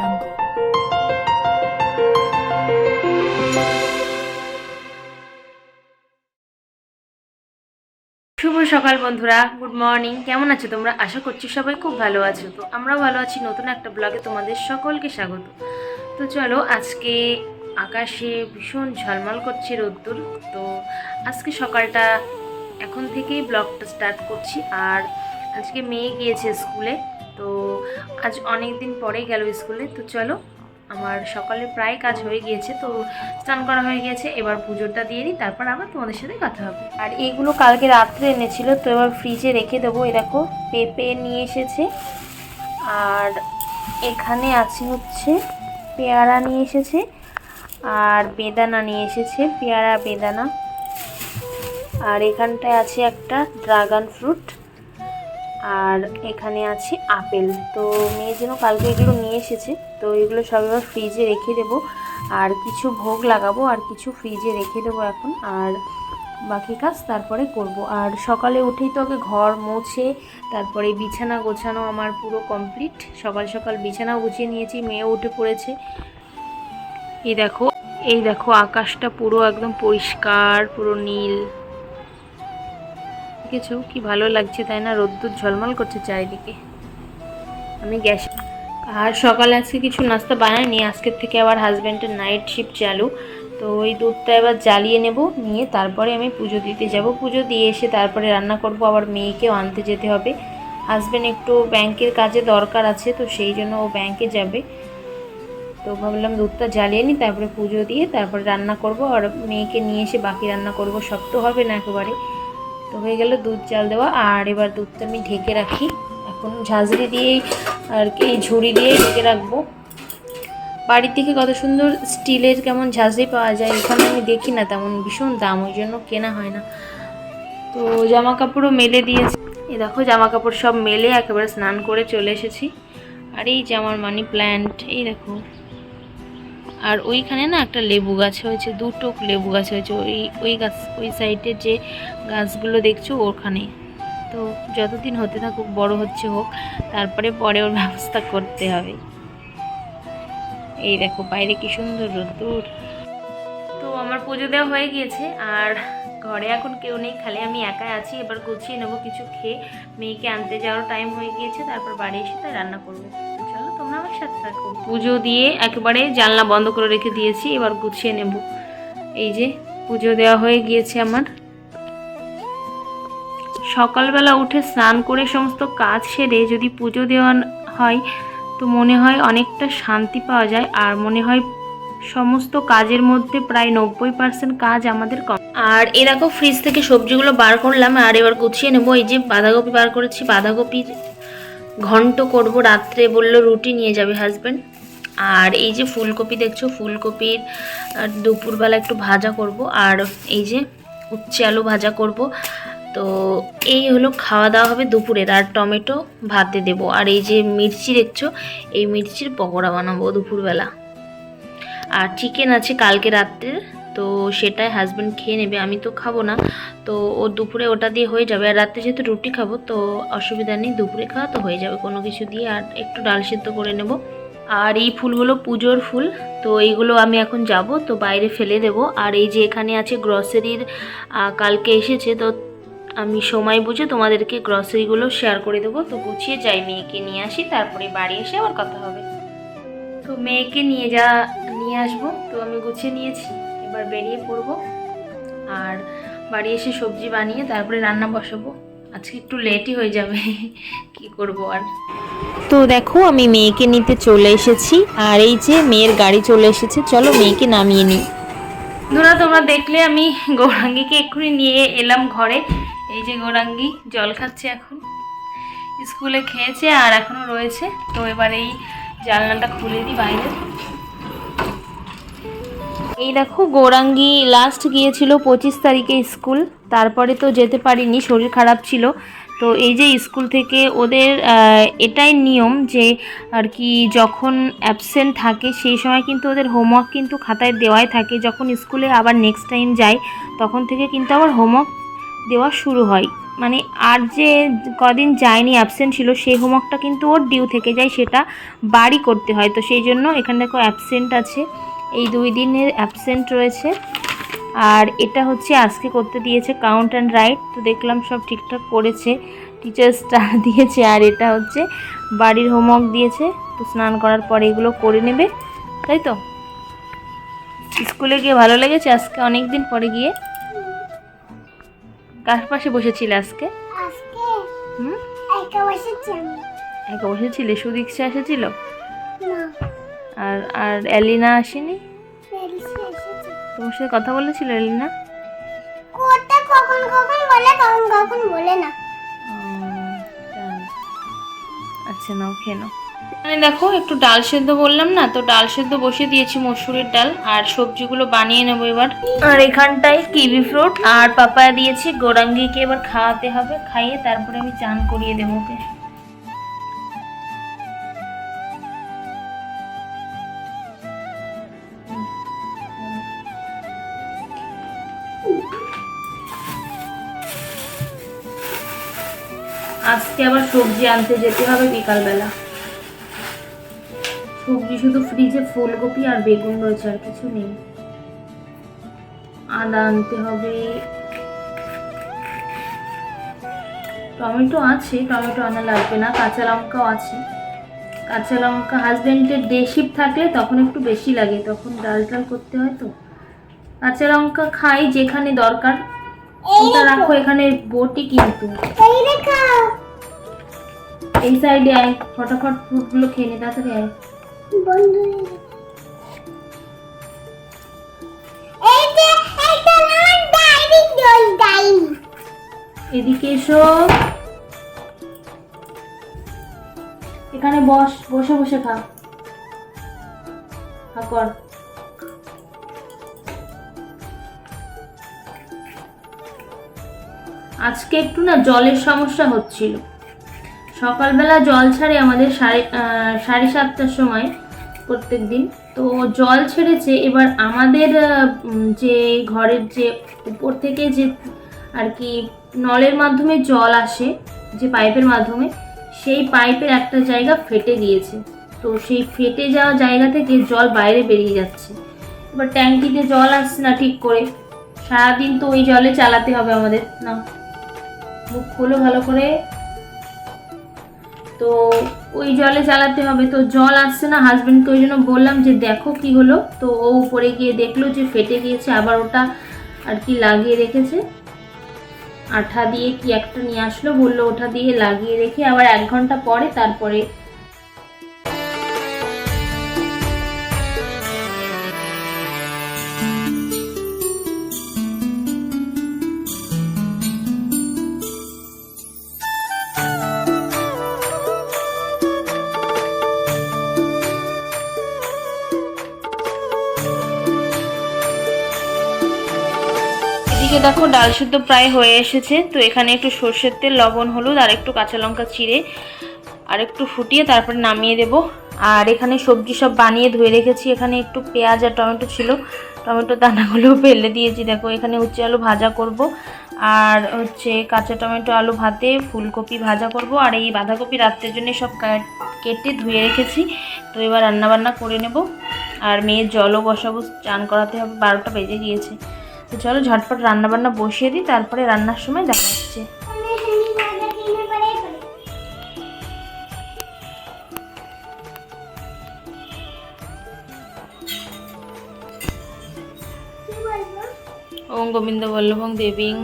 jungle. শুভ সকাল বন্ধুরা good morning কেমন আছো তোমরা? আশা করছি সবাই খুব ভালো আছো। তো আমরাও ভালো আছি, নতুন একটা ব্লগে তোমাদের সকলকে স্বাগত। তো চলো, আজকে আকাশে ভীষণ ঝলমল করছে রোদ্দুর। তো আজকে সকালটা, এখন থেকেই ব্লগটা স্টার্ট করছি। আর আজকে মেয়ে গিয়েছে স্কুলে। তো আজ অনেক দিন পরেই গেল স্কুলে, তো চলো, আমার সকালে প্রায় কাজ হয়ে গিয়েছে, তো স্নান করা হয়ে গিয়েছে, এবার পুজোটা দিয়ে দিই, তারপর আবার তোমাদের সাথে কথা হবে। আর এইগুলো কালকে রাত্রে এনেছিল, তো এবার ফ্রিজে রেখে দেবো, এই দেখো, পেঁপে নিয়ে এসেছে, আর এখানে আছে হচ্ছে পেয়ারা নিয়ে এসেছে, আর বেদানা নিয়ে এসেছে, পেয়ারা, বেদানা, আর এখানটায় আছে একটা ড্রাগন ফ্রুট আর এখানে আছে আপেল। তো মেয়ের জন্য কালকে এগুলো নিয়ে এসেছে। তো এগুলো সব এবার ফ্রিজে রেখে দেবো। আর কিছু ভোগ লাগাবো আর কিছু ফ্রিজে রেখে দেবো এখন। আর বাকি কাজ তারপরে করব। আর সকালে উঠেই তো আগে ঘর মুছে, তারপরে বিছানা গোছানো আমার পুরো কমপ্লিট সকাল সকাল বিছানাও গুছিয়ে নিয়েছি মেয়ে উঠে পড়েছে। এই দেখো এই দেখো, আকাশটা পুরো একদম পরিষ্কার, পুরো নীল। দেখেছ? কি ভালো লাগছে তাই না? রোদ্দুর ঝলমল করছে চারিদিকে। আমি গ্যাস আর সকালে আজকে কিছু নাস্তা বানাইনি। আজকের থেকে আবার হাজব্যান্ডের নাইট শিফট চালু। তো ওই দুধটা এবার জ্বালিয়ে নেব, নিয়ে তারপরে আমি পুজো দিতে যাব। পুজো দিয়ে এসে তারপরে রান্না করব। আবার মেয়েকেও আনতে যেতে হবে। হাজব্যান্ড একটু ব্যাংকের কাজে দরকার আছে, তো সেই জন্য ও ব্যাংকে যাবে। তো ভাবলাম দুধটা জ্বালিয়ে নিই, তারপরে পুজো দিয়ে তারপরে রান্না করব। আর মেয়েকে নিয়ে এসে বাকি রান্না করব। সব তো হবে না একেবারে। তো হয়ে গেল দুধ চাল দেওয়া। আর এবার দুধটা আমি ঢেকে রাখি। এখন ঝাঁঝরি দিয়েই আর কি, এই ঝুড়ি দিয়ে ঢেকে রাখব। বাড়ির থেকে কত সুন্দর স্টিলের কেমন ঝাঁঝরি পাওয়া যায়, এখানে আমি দেখি না তেমন ভীষণ দাম, ওই জন্য কেনা হয় না। তো জামা কাপড়ও মেলে দিয়েছি। এই দেখো জামা কাপড় সব মেলে একেবারে স্নান করে চলে এসেছি। আর এই যে আমার মানি প্ল্যান্ট এই দেখো। আর ওইখানে না একটা লেবু গাছ হয়েছে, দুটো লেবু গাছ হয়েছে। ওই ওই গাছ, ওই সাইডে যে গাছগুলো দেখছ ওখানে। তো যতদিন হতে থাকুক, বড় হচ্ছে হোক, তারপরে পরে ওর ব্যবস্থা করতে হবে। এই দেখো, বাইরে কি সুন্দর রোদ্দুর। তো আমার পুজো দেওয়া হয়ে গিয়েছে, আর ঘরে এখন কেউ নেই, খালি আমি একাই আছি। এবার গুছিয়ে নেব কিছু খেয়ে, মেয়েকে আনতে যাওয়ার টাইম হয়ে গিয়েছে, তারপর বাড়ি এসে তাই রান্না করব। পুজো দিয়ে একেবারে জানলা বন্ধ করে রেখে দিয়েছি, এবার গুছিয়ে নেব। এই যে পুজো দেওয়া হয়ে গিয়েছে আমার। সকালবেলা উঠে স্নান করে সমস্ত কাজ সেরে যদি পুজো দেওয়া হয়, তো মনে হয় অনেকটা শান্তি পাওয়া যায়, আর মনে হয় সমস্ত কাজের মধ্যে প্রায় নব্বই পার্সেন্ট কাজ আমাদের কম। আর এরকম ফ্রিজ থেকে সবজিগুলো বার করলাম, আর এবার গুছিয়ে নেব। এই যে বাঁধাকপি বার করেছি, বাঁধাকপির ঘন্ট করব রাত্রে বলল, রুটি নিয়ে যাবে হাজব্যান্ড আর এই যে ফুলকপি দেখছ, ফুলকপির দুপুরবেলা একটু ভাজা করব। আর এই যে উচ্ছে আলু ভাজা করব। তো এই হলো খাওয়া দাওয়া হবে দুপুরের। আর টমেটো ভাতে দেবো। আর এই যে মির্চি দেখছ, এই মির্চির পকোড়া বানাবো দুপুরবেলা। আর চিকেন আছে কালকে রাত্রের। তো সেটাই হাজব্যান্ড খেয়ে নেবে, আমি তো খাব না। তো ও দুপুরে ওটা দিয়ে হয়ে যাবে। আর রাত্রে যেহেতু রুটি খাব, তো অসুবিধা নেই, দুপুরে খাওয়া তো হয়ে যাবে কোনো কিছু দিয়ে। আর একটু ডাল সিদ্ধ করে নেব। আর এই ফুলগুলো পুজোর ফুল, তো এইগুলো আমি এখন যাব, তো বাইরে ফেলে দেব। আর এই যে এখানে আছে গ্রসারির কালকে এসেছে, তো আমি সময় বুঝে তোমাদেরকে গ্রসারিগুলো শেয়ার করে দেবো। তো গুছিয়ে যাই, মেয়েকে নিয়ে আসি, তারপরে বাড়ি এসে আবার কথা হবে। তো মেয়েকে নিয়ে যা, নিয়ে আসব। তো আমি গুছিয়ে নিয়েছি। এবার বেরিয়ে পড়ব। আর বাড়ি এসে সবজি বানিয়ে তারপরে রান্না বসাবো। আজকে একটু লেটই হয়ে যাবে কি করব আর? তো দেখো আমি মেয়েকে নিতে চলে এসেছি আর এই যে মেয়ের গাড়ি চলে এসেছে চলো মেয়েকে নামিয়ে নিই। ধরা তোমরা দেখলে আমি গৌরাঙ্গিকে এক্ষুনি নিয়ে এলাম ঘরে। এই যে গৌরাঙ্গি জল খাচ্ছে এখন। স্কুলে খেয়েছে আর এখনও রয়েছে। তো এবার এই জানলাটা খুলে দিই বাইরে। এই দেখো, গৌরাঙ্গী লাস্ট গিয়েছিল পঁচিশ তারিখে স্কুল তারপরে তো যেতে পারিনি, শরীর খারাপ ছিল। তো এই যে স্কুল থেকে ওদের এটাই নিয়ম যে আর কি যখন অ্যাবসেন্ট থাকে, সেই সময় কিন্তু ওদের হোমওয়ার্ক কিন্তু খাতায় দেওয়াই থাকে। যখন স্কুলে আবার নেক্সট টাইম যায়, তখন থেকে কিন্তু আবার হোমওয়ার্ক দেওয়া শুরু হয়। মানে আর যে কদিন যায়নি অ্যাবসেন্ট ছিল, সেই হোমওয়ার্কটা কিন্তু ওর ডিউ থেকে যায়, সেটা বাড়ি করতে হয়। তো সেই জন্য এখানে দেখো অ্যাবসেন্ট আছে। এই দুই দিনের অ্যাবসেন্ট রয়েছে। আর এটা হচ্ছে আজকে করতে দিয়েছে কাউন্ট অ্যান্ড রাইট তো দেখলাম সব ঠিকঠাক করেছে। টিচার স্টার দিয়েছে আর এটা হচ্ছে বাড়ির হোমওয়ার্ক দিয়েছে। তো স্নান করার পরে এগুলো করে নেবে। তাই তো? স্কুলে গিয়ে ভালো লেগেছে? আজকে অনেক দিন পরে গিয়ে? কার পাশে বসেছিলে আজকে? আজকে হুম? একা বসেছি একা বসেছিলে? সুদীক্ষা এসেছিল? না। আর আর এলিনা আসেনি? তোমার সাথে কথা বলেছিল এলিনা? কোটা কখন কখন বলে কখন কখন বলে না। আচ্ছা নাও খেয়ে নাও। এখানে দেখো একটু ডাল সেদ্ধ বললাম না তো ডাল সেদ্ধ বসিয়ে দিয়েছি মসুরির ডাল আর সবজিগুলো বানিয়ে নেব এবার। আর এখানটায় কিবি ফ্রুট আর পাপায়া দিয়েছি গোরাঙ্গিকে এবার খাওয়াতে হবে খাইয়ে তারপরে আমি চান করিয়ে দেবো ওকে। আজকে আবার সবজি আনতে যেতে হবে বিকালবেলা। সবজি শুধু ফ্রিজে ফুলকপি আর বেগুন রয়েছে আর কিছু নেই। আদা আনতে হবে। টমেটো আছে, টমেটো আনা লাগবে না, কাঁচা লঙ্কাও আছে। কাঁচা লঙ্কা হাজবেন্ডের ডে শিফট থাকলে তখন একটু বেশি লাগে, তখন ডাল টাল করতে হয় তো। কাঁচা লঙ্কা খাই যেখানে দরকার। ওটা রাখো এখানে বটি কিন্তু এই দেখো এই সাইডে আয় ফটাফট ফ্রুটগুলো খেয়ে নে তাড়াতাড়ি আয়। বন্ধু এদিকে এসো। এখানে বস বসে বসে খা। খা কর। আজকে একটু না জলের সমস্যা হচ্ছিল। সকালবেলা জল ছাড়ে আমাদের সাড়ে সাড়ে সাতটার সময় প্রত্যেক দিন তো জল ছেড়েছে, এবার আমাদের যে ঘরের যে উপর থেকে যে আর কি নলের মাধ্যমে জল আসে, যে পাইপের মাধ্যমে, সেই পাইপের একটা জায়গা ফেটে গিয়েছে। তো সেই ফেটে যাওয়া জায়গা থেকে জল বাইরে বেরিয়ে যাচ্ছে। এবার ট্যাঙ্কিতে জল আসছে না ঠিক করে। সারাদিন তো ওই জলে চালাতে হবে আমাদের, না? মুখ খোলো ভালো করে। তো ওই জলে চালাতে হবে। তো জল আসছে না হাজব্যান্ডকে ওই জন্য বললাম যে দেখো কি হলো। তো ও উপরে গিয়ে দেখল যে ফেটে গিয়েছে, আবার ওটা আর কি লাগিয়ে রেখেছে। আঠা দিয়ে কি একটা নিয়ে আসলো, বলল ওটা দিয়ে লাগিয়ে রেখে, আবার এক ঘণ্টা পরে তারপরে এদিকে দেখো ডাল সিদ্ধ প্রায় হয়ে এসেছে। তো এখানে একটু সর্ষের তেল, লবণ, হলুদ আর একটু কাঁচা লঙ্কা চিড়ে আর একটু ফুটিয়ে তারপর নামিয়ে দেব। আর এখানে সবজি সব বানিয়ে ধুয়ে রেখেছি। এখানে একটু পেঁয়াজ আর টমেটো ছিল। টমেটো দানাগুলো ফেলে দিয়েছি। দেখো, এখানে উচ্ছে আলু ভাজা করব। আর হচ্ছে কাঁচা টমেটো আলু ভাতে ফুলকপি ভাজা করব। আর এই বাঁধাকপি রাত্রের জন্য সব কেটে ধুয়ে রেখেছি। তো এবার রান্নাবান্না করে নেব। আর মেয়ের জলও বসাবো। চান করাতে হবে। বারোটা বেজে গিয়েছে। তো চলো ঝটপট রান্নাবান্না বসিয়ে দিই, তারপরে রান্নার সময় দেখা হচ্ছে। ওম গোবিন্দ বল্লভং দেবীং।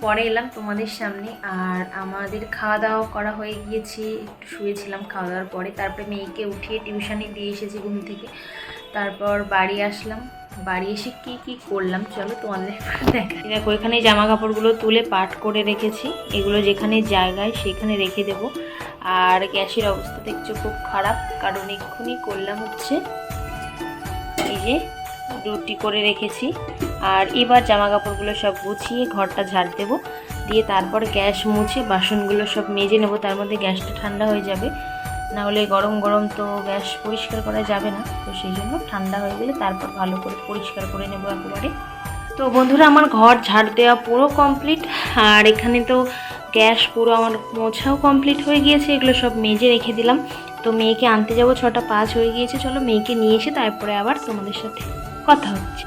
পরে এলাম তোমাদের সামনে আর আমাদের খাওয়া দাওয়া করা হয়ে গিয়েছে। একটু শুয়েছিলাম খাওয়া দাওয়ার পরে। তারপরে মেয়েকে উঠিয়ে টিউশনে দিয়ে এসেছি ঘুম থেকে। তারপর বাড়ি আসলাম। বাড়ি এসে কি কি করলাম? চলো তোমাদের দেখা দেখো, এখানে জামা কাপড়গুলো তুলে পাট করে রেখেছি। এগুলো যেখানে জায়গায় সেখানে রেখে দেবো। আর গ্যাসের অবস্থা দেখছ খুব খারাপ। কারণ এক্ষুনি করলাম হচ্ছে এই যে রুটি করে রেখেছি। আর এবার জামা কাপড়গুলো সব গুছিয়ে ঘরটা ঝাড় দেবো। দিয়ে তারপর গ্যাস মুছে বাসনগুলো সব মেজে নেব। তার মধ্যে গ্যাসটা ঠান্ডা হয়ে যাবে। না হলে গরম গরম তো গ্যাস পরিষ্কার করা যাবে না। তো সেই জন্য ঠান্ডা হয়ে গেলে তারপর ভালো করে পরিষ্কার করে নেব একেবারে। তো বন্ধুরা, আমার ঘর ঝাড় দেওয়া পুরো কমপ্লিট। আর এখানে তো গ্যাস পুরো আমার মোছাও কমপ্লিট হয়ে গিয়েছে। এগুলো সব মেজে রেখে দিলাম। তো মেয়েকে আনতে যাব। ছটা পাঁচ হয়ে গিয়েছে। চলো মেয়েকে নিয়ে এসে তারপরে আবার তোমাদের সাথে কথা হচ্ছে।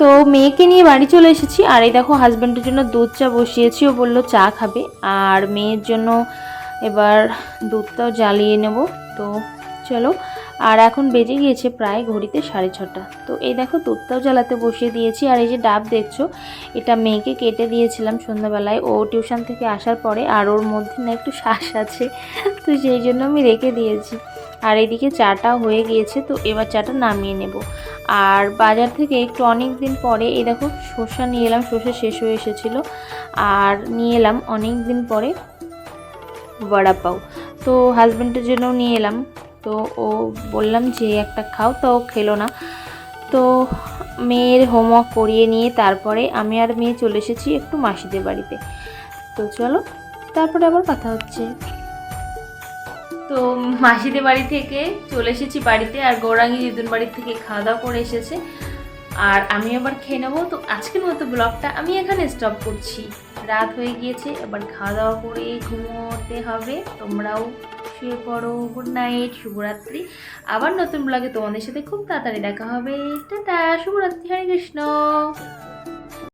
তো মেয়েকে নিয়ে বাড়ি চলে এসেছি, আর এই দেখো হাজব্যান্ডের জন্য দুধ চা বসিয়েছি। ও বলল চা খাবে, আর মেয়ের জন্য এবার দুধটাও জ্বালিয়ে নেব। তো চলো আর এখন বেজে গিয়েছে প্রায় ঘড়িতে সাড়ে ছটা। তো এই দেখো দুধটাও জ্বালাতে বসিয়ে দিয়েছি আর এই যে ডাব দেখছ, এটা মেয়েকে কেটে দিয়েছিলাম সন্ধ্যাবেলায়। ও টিউশন থেকে আসার পরে আর ওর মধ্যে না একটু শ্বাস আছে, তো সেই জন্য আমি রেখে দিয়েছি। আর এদিকে চাটা হয়ে গিয়েছে, তো এবার চাটা নামিয়ে নেব। আর বাজার থেকে একটু অনেক দিন পরে, এই দেখো শসা নিয়ে এলাম, শসা শেষ হয়ে এসেছিল। আর নিয়ে এলাম অনেক দিন পরে বড়া পাও তো হাজব্যান্ডের জন্যও নিয়ে এলাম। তো ও বললাম যে, একটা খাও। তো খেলো না। তো মেয়ের হোমওয়ার্ক করিয়ে নিয়ে তারপরে আমি আর মেয়ে চলে এসেছি একটু মাসিদের বাড়িতে। তো চলো, তারপরে আবার কথা হচ্ছে। তো মাসিদের বাড়ি থেকে চলে এসেছি বাড়িতে আর গৌরাঙ্গি দিদুন বাড়ি থেকে খাওয়া দাওয়া করে এসেছে। আর আমি আবার খেয়ে নেব। তো আজকের মতো ব্লগটা আমি এখানে স্টপ করছি। রাত হয়ে গিয়েছে এবার খাওয়া দাওয়া করে ঘুমোতে হবে। তোমরাও শুয়ে পড়ো। গুড নাইট শুভরাত্রি। আবার নতুন ব্লগে তোমাদের সাথে খুব তাড়াতাড়ি দেখা হবে। টাটা, শুভরাত্রি, হরে কৃষ্ণ।